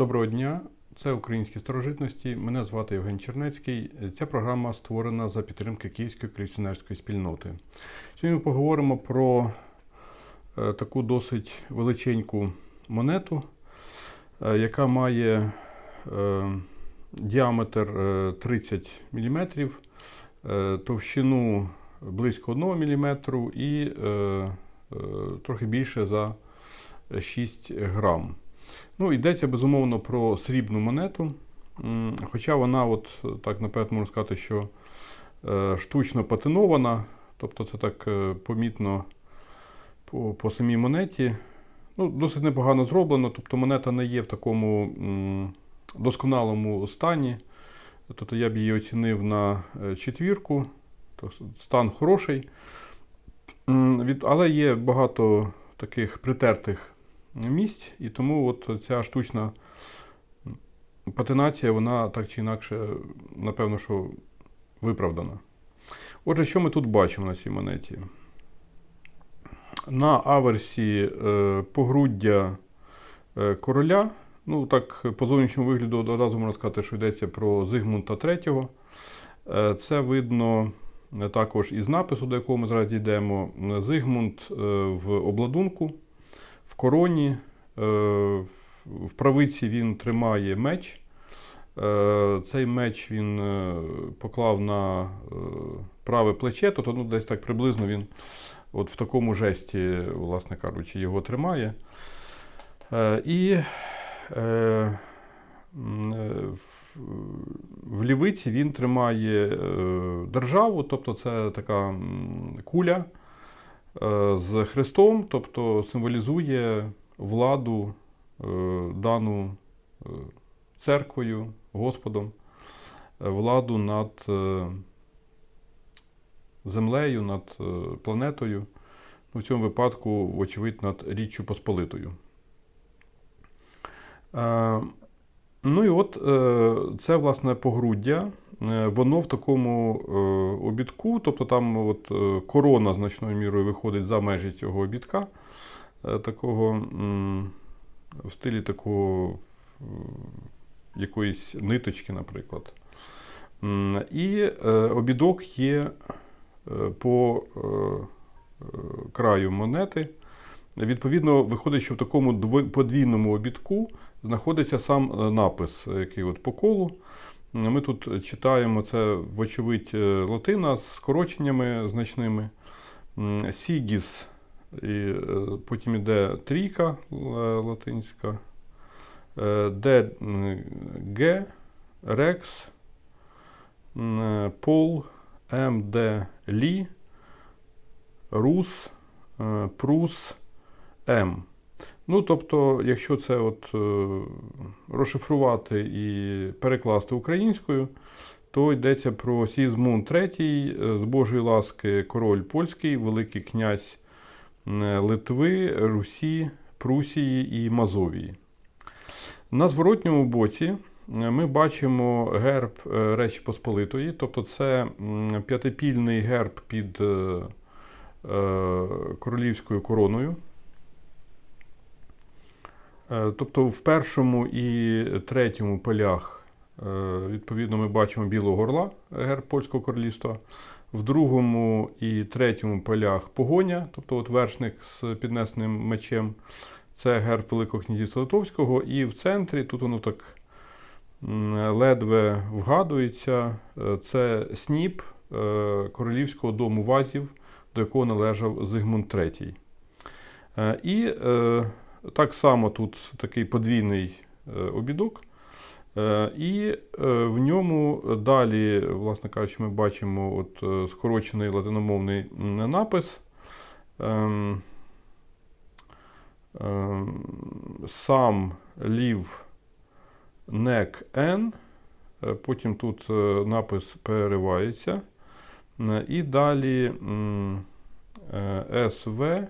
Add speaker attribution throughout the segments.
Speaker 1: Доброго дня, це українські старожитності. Мене звати Євген Чернецький. Ця програма створена за підтримки Київської колекціонерської спільноти. Сьогодні ми поговоримо про е, таку досить величеньку монету, е, яка має е, діаметр е, 30 мм, товщину близько 1 мм і трохи більше за 6 грам. Ну, йдеться безумовно про срібну монету. Хоча вона, от так наперед можна сказати, що е, штучно патинована, тобто це так е, помітно по, по самій монеті. Ну, досить непогано зроблено, тобто монета не є в такому досконалому стані. Тобто я б її оцінив на е, четвірку, тобто стан хороший. Але є багато таких притертих місць, і тому от ця штучна патинація, вона так чи інакше, напевно, що виправдана. Отже, що ми тут бачимо на цій монеті? На аверсі е, погруддя е, короля. Ну, так, по зовнішньому вигляду одразу можна сказати, що йдеться про Зигмунта III. Е, це видно також із напису, до якого ми зараз дійдемо. Зигмунд в обладунку короні. е, В правиці він тримає меч. Е, Цей меч він е, поклав на праве плече, тобто ну, десь так приблизно він от в такому жесті, власне кажучи, його тримає. І в- лівиці він тримає державу, тобто це така куля з хрестом, тобто символізує владу е, дану е, церквою, Господом, е, владу над е, землею, над е, планетою, ну, в цьому випадку, вочевидь, над Річчю Посполитою. Е, Ну і от е, це власне погруддя. Е, Воно в такому е, обідку, тобто там от, е, корона значною мірою виходить за межі цього обідка, такого в стилі такого якоїсь ниточки, наприклад. І обідок є по краю монети. Відповідно, виходить, що в такому подвійному обідку знаходиться сам напис, який от по колу. Ми тут читаємо це, вочевидь, е, латина з скороченнями значними. Сігіс, і е, потім іде трійка е, латинська, Д, Г, Рекс, Пол, М, Д, Лі, Рус, Прус, М. Ну, тобто, якщо це от, е, розшифрувати і перекласти українською, то йдеться про Сізмунд III, е, з Божої ласки король польський, Великий князь Литви, Русі, Прусії і Мазовії. На зворотньому боці е, ми бачимо герб Речі Посполитої, тобто це п'ятипільний герб під королівською короною. Е, Тобто в першому і третьому полях, е, відповідно, ми бачимо білого орла, герб польського королівства. В другому і третьому полях погоня, тобто от вершник з піднесеним мечем, це герб Великого князівства Литовського. І в центрі, тут воно так ледве вгадується, е, це сніп королівського дому вазів, до якого належав Зигмунд III. І так само тут такий подвійний е, обідок. Е, І е, в ньому далі, власне кажучи, ми бачимо от скорочений латиномовний напис. Ем, ем, Сам лів нек. Е, Потім тут напис переривається. І далі СВ,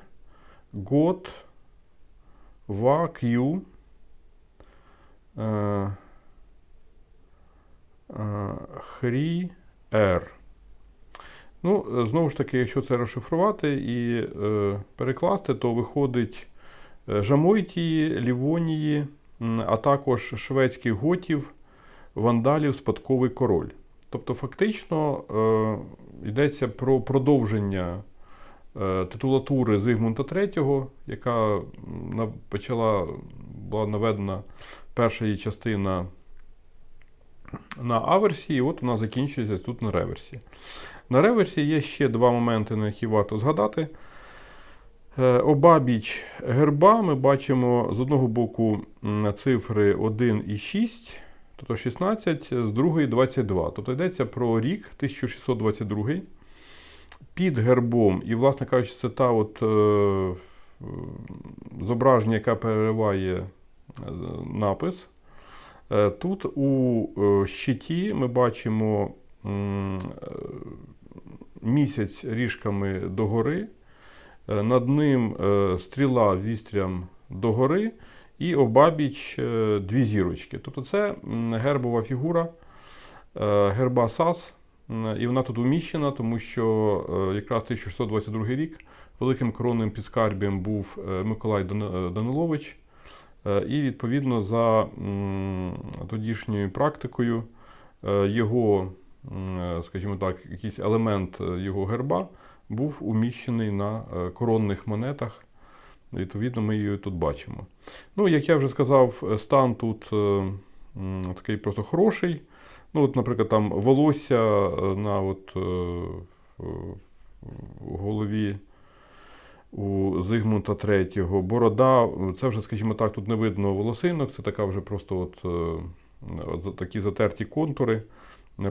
Speaker 1: год, ва, Q, е, е, хрі, Р. Ну, е, знову ж таки, якщо це розшифрувати і перекласти, то виходить Жамойтії, Лівонії, а також шведських готів, вандалів, спадковий король. Тобто, фактично йдеться про продовження титулатури Зигмунда III, яка почала була наведена перша її частина на аверсі, і от вона закінчується тут на реверсі. На реверсі є ще два моменти, на які варто згадати. Е, Обабіч герба ми бачимо з одного боку цифри 1 і 6, тобто 16, з другої 22. Тобто йдеться про рік 1622. Під гербом, і, власне кажучи, це та от, е, е, зображення, яке перериває е, напис. Е, Тут у щиті ми бачимо місяць ріжками догори. Над ним стріла вістрям догори і обабіч дві зірочки. Тобто це гербова фігура герба САС. М, І вона тут уміщена, тому що е, якраз 1622 рік великим коронним підскарбієм був е, Миколай е, Данилович. Е, І відповідно за тодішньою практикою е, його, е, скажімо так, якийсь елемент е, його герба був уміщений на е, коронних монетах. Відповідно, ми її тут бачимо. Ну, як я вже сказав, е, стан тут е, такий просто хороший. Ну, от, наприклад, там волосся е, на от, е, голові у Зигмунда III, борода, це вже, скажімо так, тут не видно волосинок, це така вже просто от, е, от такі затерті контури.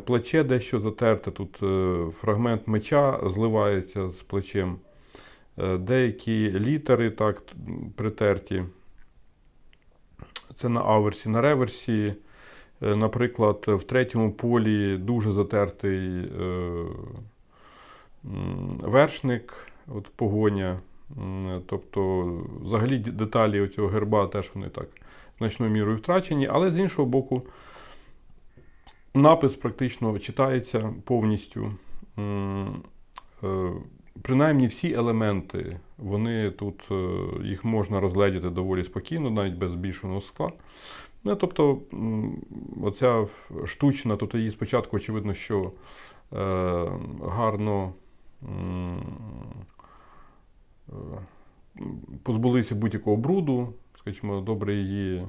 Speaker 1: Плече дещо затерте, тут фрагмент меча зливається з плечем. Деякі літери так притерті. Це на аверсі, на реверсі. Е, Наприклад, в третьому полі дуже затертий е, вершник, от погоня. Тобто, взагалі деталі цього герба теж вони так значною мірою втрачені, але з іншого боку, напис практично читається повністю. Е, Принаймні всі елементи, вони тут їх можна розгледіти доволі спокійно, навіть без збільшеного скла. Ну, тобто, оця штучна, тобто її спочатку очевидно, що е, гарно е, позбулися будь-якого бруду, скажімо, добре її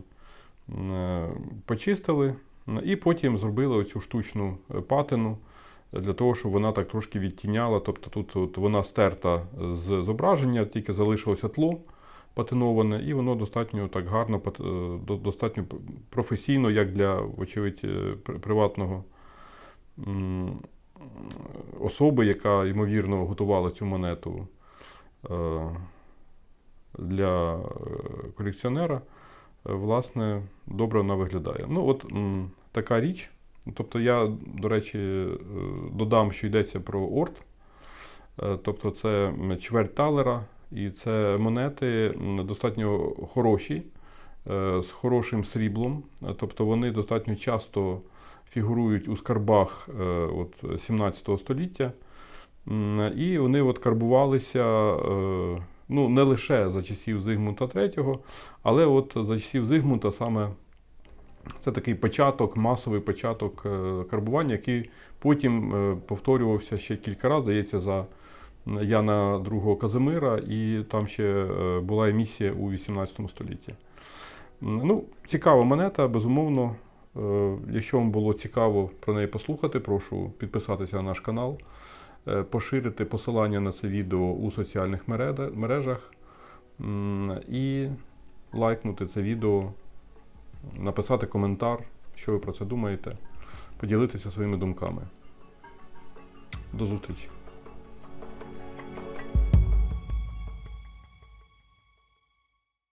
Speaker 1: е, почистили, і потім зробили оцю штучну е, патину для того, щоб вона так трошки відтіняла. Тобто тут от вона стерта з зображення, тільки залишилося тло патиноване, і воно достатньо так гарно, е, до- достатньо професійно, як для, вочевидь, е, приватного особи, яка, ймовірно, готувала цю монету е, для колекціонера, власне, добре вона виглядає. Ну, от така річ. Тобто я, до речі, додам, що йдеться про орд. Е, Тобто це чверть талера, і це монети достатньо хороші, е, з хорошим сріблом. Тобто вони достатньо часто фігурують у скарбах е, от 17 століття. І вони от карбувалися е, ну, не лише за часів Зигмунда III, але от за часів Зигмунда саме це такий початок, масовий початок карбування, який потім повторювався ще кілька разів, здається, за Яна II Казимира, і там ще е, була емісія у 18 столітті. Ну, цікава монета, безумовно. Е, Якщо вам було цікаво про неї послухати, прошу підписатися на наш канал, е, поширити посилання на це відео у соціальних мережах і лайкнути це відео написати коментар, що ви про це думаєте, поділитися своїми думками. До зустрічі!